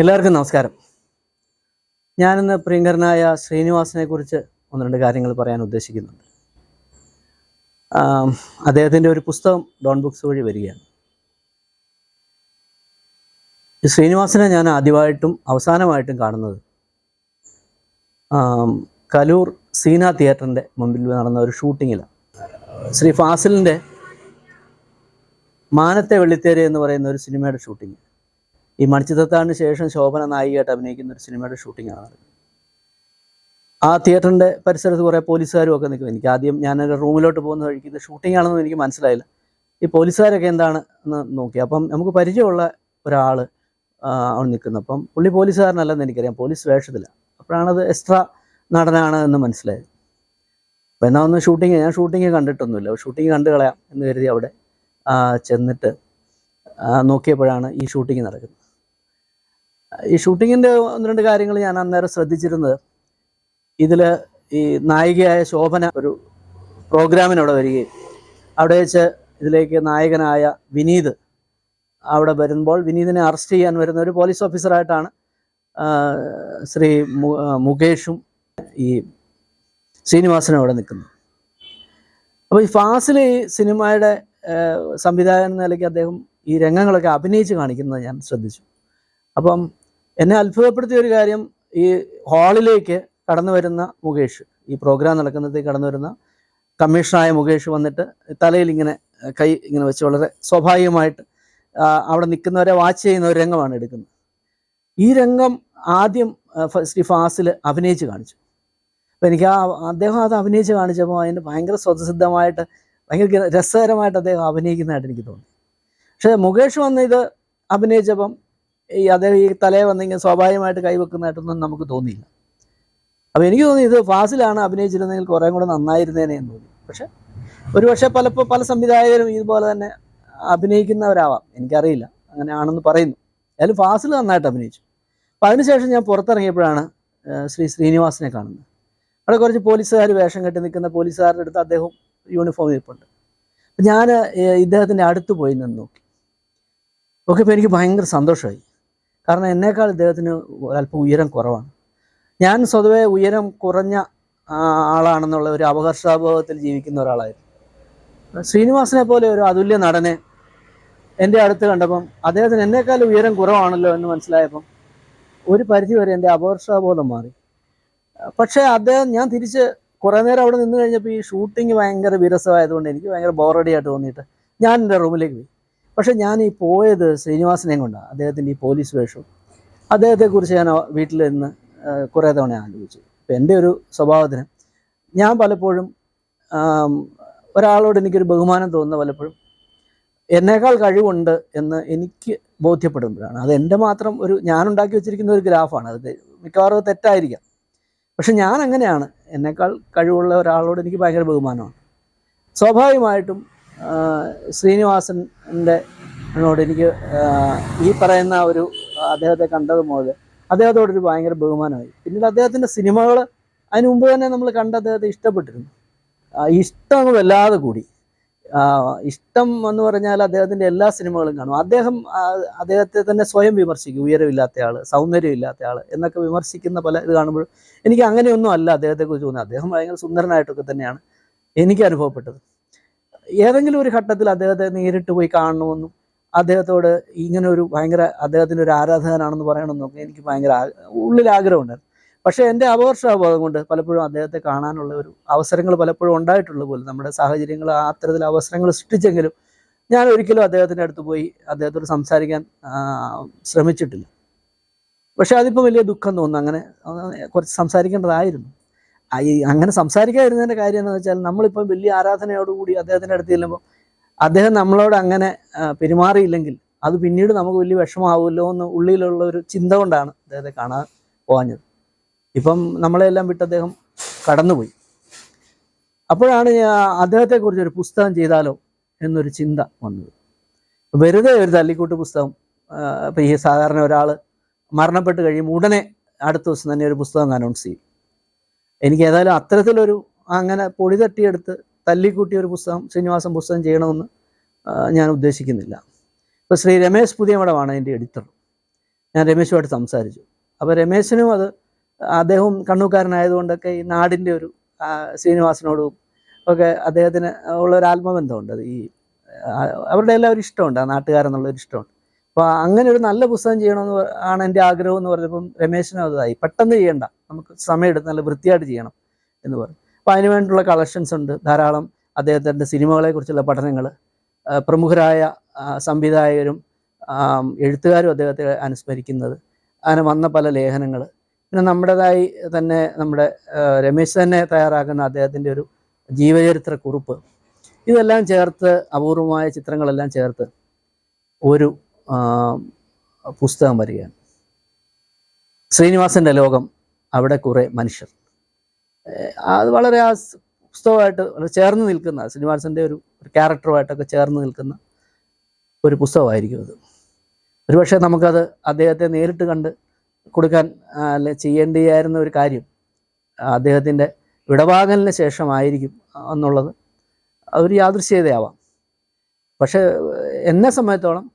എല്ലാവർക്കും നമസ്കാരം. ഞാനിന്ന് പ്രിയങ്കരനായ ശ്രീനിവാസനെ കുറിച്ച് ഒന്ന് രണ്ട് കാര്യങ്ങൾ പറയാൻ ഉദ്ദേശിക്കുന്നുണ്ട്. അദ്ദേഹത്തിന്റെ ഒരു പുസ്തകം ഡോൺ ബുക്സ് വഴി വരികയാണ്. ശ്രീനിവാസനെ ഞാൻ ആദ്യമായിട്ടും അവസാനമായിട്ടും കാണുന്നത് കലൂർ സീന തിയേറ്ററിന്റെ മുമ്പിൽ നടന്ന ഒരു ഷൂട്ടിങ്ങിലാണ്. ശ്രീ ഫാസിലിന്റെ മാനത്തെ വെള്ളിത്തേര് എന്ന് പറയുന്ന ഒരു സിനിമയുടെ ഷൂട്ടിങ്. ഈ മണിച്ചിത്രത്താഴിന് ശേഷം ശോഭന നായികയായിട്ട് അഭിനയിക്കുന്ന ഒരു സിനിമയുടെ ഷൂട്ടിംഗ് ആണ്. ആ തിയേറ്ററിന്റെ പരിസരത്ത് കുറേ പോലീസുകാരും ഒക്കെ നിൽക്കും. എനിക്ക് ആദ്യം ഞാൻ എന്റെ റൂമിലോട്ട് പോകുന്ന വഴിക്ക് ഇത് ഷൂട്ടിംഗ് ആണെന്ന് എനിക്ക് മനസ്സിലായില്ല. ഈ പോലീസുകാരൊക്കെ എന്താണ് എന്ന് നോക്കി. അപ്പം നമുക്ക് പരിചയമുള്ള ഒരാൾ അവിടെ നിൽക്കുന്നു. അപ്പം പുള്ളി പോലീസുകാരനല്ലെന്ന് എനിക്കറിയാം. പോലീസ് വേഷത്തിലാണ് അപ്പോഴാണത് എക്സ്ട്രാ നടനാണ് എന്ന് മനസ്സിലായത്. അപ്പം എന്നാൽ ഒന്ന് ഷൂട്ടിങ് ഞാൻ ഷൂട്ടിങ് കണ്ടിട്ടൊന്നുമില്ല. ഷൂട്ടിങ് കണ്ടു കളയാം എന്ന് കരുതി അവിടെ ചെന്നിട്ട് നോക്കിയപ്പോഴാണ് ഈ ഷൂട്ടിങ് നടക്കുന്നത്. ഈ ഷൂട്ടിങ്ങിന്റെ ഒന്ന് രണ്ട് കാര്യങ്ങൾ ഞാൻ അന്നേരം ശ്രദ്ധിച്ചിരുന്നത്. ഇതിൽ ഈ നായികയായ ശോഭന ഒരു പ്രോഗ്രാമിനവിടെ വരികയും അവിടെ വെച്ച് ഇതിലേക്ക് നായകനായ വിനീത് അവിടെ വരുമ്പോൾ വിനീതിനെ അറസ്റ്റ് ചെയ്യാൻ വരുന്ന ഒരു പോലീസ് ഓഫീസറായിട്ടാണ് ശ്രീ മുകേഷും ഈ ശ്രീനിവാസനും അവിടെ നിൽക്കുന്നത്. അപ്പോൾ ഈ ഫാസിൽ ഈ സിനിമയുടെ സംവിധായകൻ നിലയ്ക്ക് അദ്ദേഹം ഈ രംഗങ്ങളൊക്കെ അഭിനയിച്ച് കാണിക്കുന്നത് ഞാൻ ശ്രദ്ധിച്ചു. അപ്പം എന്നെ അത്ഭുതപ്പെടുത്തിയ ഒരു കാര്യം ഈ ഹാളിലേക്ക് കടന്നു വരുന്ന മുകേഷ് ഈ പ്രോഗ്രാം നടക്കുന്നതിൽ കടന്നു വരുന്ന കമ്മീഷണറായ മുകേഷ് വന്നിട്ട് തലയിൽ ഇങ്ങനെ കൈ ഇങ്ങനെ വെച്ച് വളരെ സ്വാഭാവികമായിട്ട് അവിടെ നിൽക്കുന്നവരെ വാച്ച് ചെയ്യുന്ന ഒരു രംഗമാണ് എടുക്കുന്നത്. ഈ രംഗം ആദ്യം ശ്രീ ഫാസിൽ അഭിനയിച്ച് കാണിച്ചു. അപ്പം എനിക്ക് ആ അദ്ദേഹം അത് അഭിനയിച്ച് കാണിച്ചപ്പോൾ അതിന് ഭയങ്കര സ്വതസിദ്ധമായിട്ട് ഭയങ്കര രസകരമായിട്ട് അദ്ദേഹം അഭിനയിക്കുന്നതായിട്ട് എനിക്ക് തോന്നി. പക്ഷേ മുകേഷ് വന്ന് ഇത് അഭിനയിച്ചപ്പം ഈ അദ്ദേഹം ഈ തലയെ വന്നിങ്ങനെ സ്വാഭാവികമായിട്ട് കൈവെക്കുന്നതായിട്ടൊന്നും നമുക്ക് തോന്നിയില്ല. അപ്പോൾ എനിക്ക് തോന്നി ഇത് ഫാസിലാണ് അഭിനയിച്ചിരുന്നെങ്കിൽ കുറേ കൂടെ നന്നായിരുന്നേനെ എന്ന് തോന്നി. പക്ഷെ ഒരു പക്ഷേ പലപ്പോൾ പല സംവിധായകരും ഇതുപോലെ തന്നെ അഭിനയിക്കുന്നവരാവാം. എനിക്കറിയില്ല. അങ്ങനെ ആണെന്ന് പറയുന്നു. ഏതായാലും ഫാസിൽ നന്നായിട്ട് അഭിനയിച്ചു. അപ്പോൾ അതിനുശേഷം ഞാൻ പുറത്തിറങ്ങിയപ്പോഴാണ് ശ്രീ ശ്രീനിവാസിനെ കാണുന്നത്. അവിടെ കുറച്ച് പോലീസുകാർ വേഷം കെട്ടി നിൽക്കുന്ന പോലീസുകാരുടെ അടുത്ത് അദ്ദേഹം യൂണിഫോം ഇരിപ്പുണ്ട്. അപ്പം ഞാൻ ഇദ്ദേഹത്തിന്റെ അടുത്ത് പോയി നിന്ന് നോക്കി. നോക്കിയപ്പോൾ എനിക്ക് ഭയങ്കര സന്തോഷമായി. കാരണം എന്നേക്കാൾ ഇദ്ദേഹത്തിന് അല്പം ഉയരം കുറവാണ്. ഞാൻ സ്വതവേ ഉയരം കുറഞ്ഞ ആളാണെന്നുള്ള ഒരു അപകർഷാഭാവത്തിൽ ജീവിക്കുന്ന ഒരാളായിരുന്നു. ശ്രീനിവാസനെ പോലെ ഒരു അതുല്യ നടനെ എന്റെ അടുത്ത് കണ്ടപ്പം അദ്ദേഹത്തിന് എന്നേക്കാൾ ഉയരം കുറവാണല്ലോ എന്ന് മനസ്സിലായപ്പം ഒരു പരിധി വരെ എന്റെ അപകർഷാബോധം മാറി. പക്ഷേ അദ്ദേഹം ഞാൻ തിരിച്ച് കുറേ നേരം അവിടെ നിന്ന് കഴിഞ്ഞപ്പോൾ ഈ ഷൂട്ടിങ് ഭയങ്കര വിരസമായതുകൊണ്ട് എനിക്ക് ഭയങ്കര ബോറടിയായിട്ട് തോന്നിയിട്ട് ഞാൻ എന്റെ റൂമിലേക്ക് പോയി. പക്ഷെ ഞാൻ ഈ പോയത് ശ്രീനിവാസനെയും കൊണ്ടാണ്. അദ്ദേഹത്തിന്റെ ഈ പോലീസ് വേഷവും അദ്ദേഹത്തെക്കുറിച്ച് ഞാൻ വീട്ടിൽ നിന്ന് കുറേ തവണ ആലോചിച്ചു. ഇപ്പം എന്റെ ഒരു സ്വഭാവത്തിന് ഞാൻ പലപ്പോഴും ഒരാളോട് എനിക്കൊരു ബഹുമാനം തോന്നുന്ന പലപ്പോഴും എന്നേക്കാൾ കഴിവുണ്ട് എന്ന് എനിക്ക് ബോധ്യപ്പെടുമ്പോഴാണ്. അത് എന്റെ മാത്രം ഒരു ഞാൻ ഉണ്ടാക്കി വെച്ചിരിക്കുന്ന ഒരു ഗ്രാഫാണ്. അത് മിക്കവാറും തെറ്റായിരിക്കാം. പക്ഷെ ഞാൻ അങ്ങനെയാണ്. എന്നേക്കാൾ കഴിവുള്ള ഒരാളോട് എനിക്ക് ഭയങ്കര ബഹുമാനമാണ്. സ്വാഭാവികമായിട്ടും ശ്രീനിവാസന്റെ ോട് എനിക്ക് ഈ പറയുന്ന ഒരു അദ്ദേഹത്തെ കണ്ടത് മുതൽ അദ്ദേഹത്തോടൊരു ഭയങ്കര ബഹുമാനമായി. പിന്നീട് അദ്ദേഹത്തിന്റെ സിനിമകൾ അതിന് മുമ്പ് തന്നെ നമ്മൾ കണ്ട അദ്ദേഹത്തെ ഇഷ്ടപ്പെട്ടിരുന്നു. ഇഷ്ടം വല്ലാതെ കൂടി. ഇഷ്ടം എന്ന് പറഞ്ഞാൽ അദ്ദേഹത്തിന്റെ എല്ലാ സിനിമകളും കാണും. അദ്ദേഹം അദ്ദേഹത്തെ തന്നെ സ്വയം വിമർശിക്കും. ഉയരമില്ലാത്ത ആൾ സൗന്ദര്യമില്ലാത്ത ആൾ എന്നൊക്കെ വിമർശിക്കുന്ന പല ഇത് കാണുമ്പോഴും എനിക്ക് അങ്ങനെയൊന്നും അല്ല അദ്ദേഹത്തെക്കുറിച്ച് തോന്നുന്നത്. അദ്ദേഹം ഭയങ്കര സുന്ദരനായിട്ടൊക്കെ തന്നെയാണ് എനിക്ക് അനുഭവപ്പെട്ടത്. ഏതെങ്കിലും ഒരു ഘട്ടത്തിൽ അദ്ദേഹത്തെ നേരിട്ട് പോയി കാണണമെന്നും അദ്ദേഹത്തോട് ഇങ്ങനെ ഒരു ഭയങ്കര അദ്ദേഹത്തിന്റെ ഒരു ആരാധകനാണെന്ന് പറയണമെന്നൊക്കെ എനിക്ക് ഭയങ്കര ഉള്ളിൽ ആഗ്രഹമുണ്ടായിരുന്നു. പക്ഷേ എന്റെ അപകർഷാബോധം കൊണ്ട് പലപ്പോഴും അദ്ദേഹത്തെ കാണാനുള്ള ഒരു അവസരങ്ങൾ പലപ്പോഴും ഉണ്ടായിട്ടുള്ള പോലും നമ്മുടെ സാഹചര്യങ്ങൾ ആ അത്തരത്തിൽ അവസരങ്ങൾ സൃഷ്ടിച്ചെങ്കിലും ഞാൻ ഒരിക്കലും അദ്ദേഹത്തിന്റെ അടുത്ത് പോയി അദ്ദേഹത്തോട് സംസാരിക്കാൻ ശ്രമിച്ചിട്ടില്ല. പക്ഷെ അതിപ്പോൾ വലിയ ദുഃഖം തോന്നുന്നു. അങ്ങനെ കുറച്ച് സംസാരിക്കേണ്ടതായിരുന്നു. അങ്ങനെ സംസാരിക്കാതിരുന്നതിന്റെ കാര്യം എന്ന് വെച്ചാൽ നമ്മളിപ്പം വലിയ ആരാധനയോടുകൂടി അദ്ദേഹത്തിന്റെ അടുത്ത് ചെല്ലുമ്പോൾ അദ്ദേഹം നമ്മളോട് അങ്ങനെ പെരുമാറിയില്ലെങ്കിൽ അത് പിന്നീട് നമുക്ക് വലിയ വിഷമാവുമല്ലോ എന്ന് ഉള്ളിലുള്ള ഒരു ചിന്ത കൊണ്ടാണ് അദ്ദേഹത്തെ കാണാൻ പോകാഞ്ഞത് ഇപ്പം നമ്മളെല്ലാം വിട്ട് അദ്ദേഹം കടന്നുപോയി. അപ്പോഴാണ് അദ്ദേഹത്തെക്കുറിച്ച് ഒരു പുസ്തകം ചെയ്താലോ എന്നൊരു ചിന്ത വന്നത്. വെറുതെ ഒരു തല്ലിക്കൂട്ട് പുസ്തകം ഇപ്പം ഈ സാധാരണ ഒരാൾ മരണപ്പെട്ട് കഴിയുമ്പോൾ ഉടനെ അടുത്ത ദിവസം തന്നെ ഒരു പുസ്തകം അനൗൺസ് ചെയ്യും. എനിക്ക് ഏതായാലും അത്തരത്തിലൊരു അങ്ങനെ പൊടി തട്ടിയെടുത്ത് തല്ലിക്കൂട്ടിയ ഒരു പുസ്തകം ശ്രീനിവാസൻ പുസ്തകം ചെയ്യണമെന്ന് ഞാൻ ഉദ്ദേശിക്കുന്നില്ല. ഇപ്പോൾ ശ്രീ രമേശ് പുതിയമടമാണ് എന്റെ എഡിറ്റർ ഞാൻ രമേശുമായിട്ട് സംസാരിച്ചു. അപ്പോൾ രമേശിനും അത് അദ്ദേഹവും കണ്ണൂക്കാരനായതുകൊണ്ടൊക്കെ ഈ നാടിന്റെ ഒരു ശ്രീനിവാസനോടും ഒക്കെ അദ്ദേഹത്തിന് ഉള്ള ഒരു ആത്മബന്ധമുണ്ട്. അത് ഈ അവരുടെ എല്ലാവരും ഇഷ്ടമുണ്ട്. ആ നാട്ടുകാരെന്നുള്ളൊരു ഇഷ്ടമുണ്ട്. അപ്പോൾ അങ്ങനെ ഒരു നല്ല പുസ്തകം ചെയ്യണമെന്ന് ആണ് എന്റെ ആഗ്രഹം എന്ന് പറഞ്ഞപ്പം രമേശിനും അതായി പെട്ടെന്ന് ചെയ്യണ്ട. നമുക്ക് സമയമെടുത്ത് നല്ല വൃത്തിയായിട്ട് ചെയ്യണം എന്ന് പറഞ്ഞു. അപ്പോൾ അതിന് വേണ്ടിയുള്ള കളക്ഷൻസ് ഉണ്ട്. ധാരാളം അദ്ദേഹത്തിന്റെ സിനിമകളെക്കുറിച്ചുള്ള പഠനങ്ങൾ പ്രമുഖരായ സംവിധായകരും എഴുത്തുകാരും അദ്ദേഹത്തെ അനുസ്മരിക്കുന്നത്. അങ്ങനെ വന്ന പല ലേഖനങ്ങൾ പിന്നെ നമ്മുടേതായി തന്നെ നമ്മുടെ രമേശ് തന്നെ തയ്യാറാക്കുന്ന അദ്ദേഹത്തിന്റെ ഒരു ജീവചരിത്ര കുറിപ്പ്. ഇതെല്ലാം ചേർത്ത് അപൂർവമായ ചിത്രങ്ങളെല്ലാം ചേർത്ത് ഒരു പുസ്തകം വരികയാണ്. ശ്രീനിവാസന്റെ ലോകം അവിടെ കുറേ മനുഷ്യർ. അത് വളരെ ആ പുസ്തകമായിട്ട് ചേർന്ന് നിൽക്കുന്ന ശ്രീനിവാസന്റെ ഒരു ഒരു ക്യാരക്ടറുമായിട്ടൊക്കെ ചേർന്ന് നിൽക്കുന്ന ഒരു പുസ്തകമായിരിക്കും അത്. ഒരുപക്ഷെ നമുക്കത് അദ്ദേഹത്തെ നേരിട്ട് കണ്ട് കൊടുക്കാൻ അല്ലെ ചെയ്യേണ്ടിയായിരുന്ന ഒരു കാര്യം അദ്ദേഹത്തിന്റെ വിടവാങ്ങലിന് ശേഷമായിരിക്കും എന്നുള്ളത് അതൊരു യാദൃശ്യതയാവാം പക്ഷെ എന്നെ സംബന്ധിച്ചോളം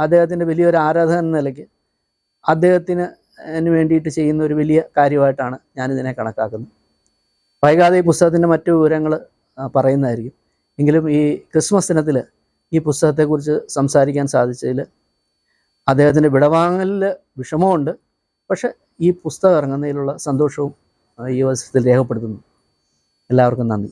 അദ്ദേഹത്തിന്റെ വലിയൊരു ആരാധകൻ എന്ന നിലയ്ക്ക് അദ്ദേഹത്തിന് വേണ്ടിയിട്ട് ചെയ്യുന്ന ഒരു വലിയ കാര്യമായിട്ടാണ് ഞാനിതിനെ കണക്കാക്കുന്നത്. വൈകാതെ ഈ പുസ്തകത്തിന്റെ മറ്റു വിവരങ്ങൾ പറയുന്നതായിരിക്കും. എങ്കിലും ഈ ക്രിസ്മസ് ദിനത്തിൽ ഈ പുസ്തകത്തെക്കുറിച്ച് സംസാരിക്കാൻ സാധിച്ചതിൽ അദ്ദേഹത്തിന്റെ വിടവാങ്ങലിൽ വിഷമമുണ്ട്. പക്ഷെ ഈ പുസ്തകം ഇറങ്ങുന്നതിലുള്ള സന്തോഷവും ഈ അവസരത്തിൽ രേഖപ്പെടുത്തുന്നു. എല്ലാവർക്കും നന്ദി.